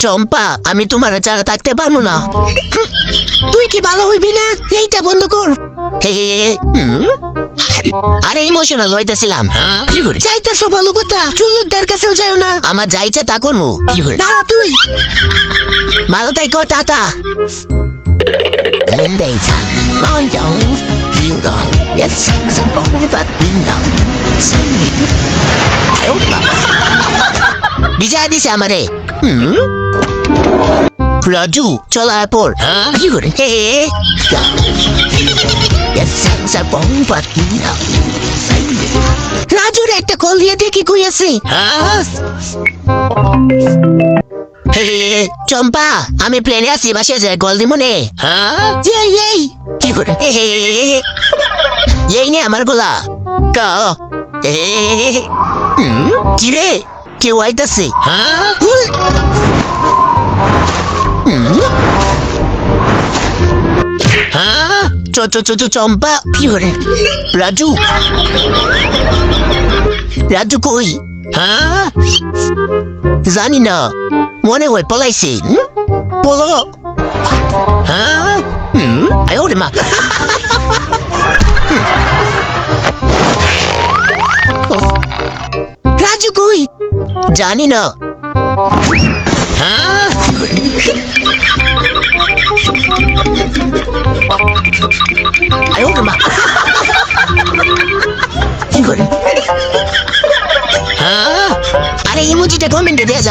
চম্পা আমি তোমার ছাড়া থাকতে পারব না। তুই কি ভালো হইবি না? এইটা বন্ধ কর? আরে ইমোশনাল হইতেছিলাম যাইতেছো ভালো কথা চুলুকদার কাছেও যাও না। আমার যাইছে তা করব না তুই। ভালো তাই কর টাটা বিজয় দিছে আমারে হুম? রাজু চল আয় পর কি করে হে রাজুর একটা কল দিয়ে দেখি কই আছে হে, চম্পা আমি প্লেনে আছি বাসে যাই গল দিব নে কি করে। এই নে আমার গোলা কি রে কেউ আইতাছে হুম? চ চ চ চম্পা। কি করে রাজু। রাজু কই? হ্যাঁ? জানি না। মনে হয় পলাইছে? পলো। হ্যাঁ? আয় ওরে মা। রাজু কই? জানি না। হ্যাঁ? 腿。哎呦我的妈！金贵人，啊！阿里一木就在昆明这边走。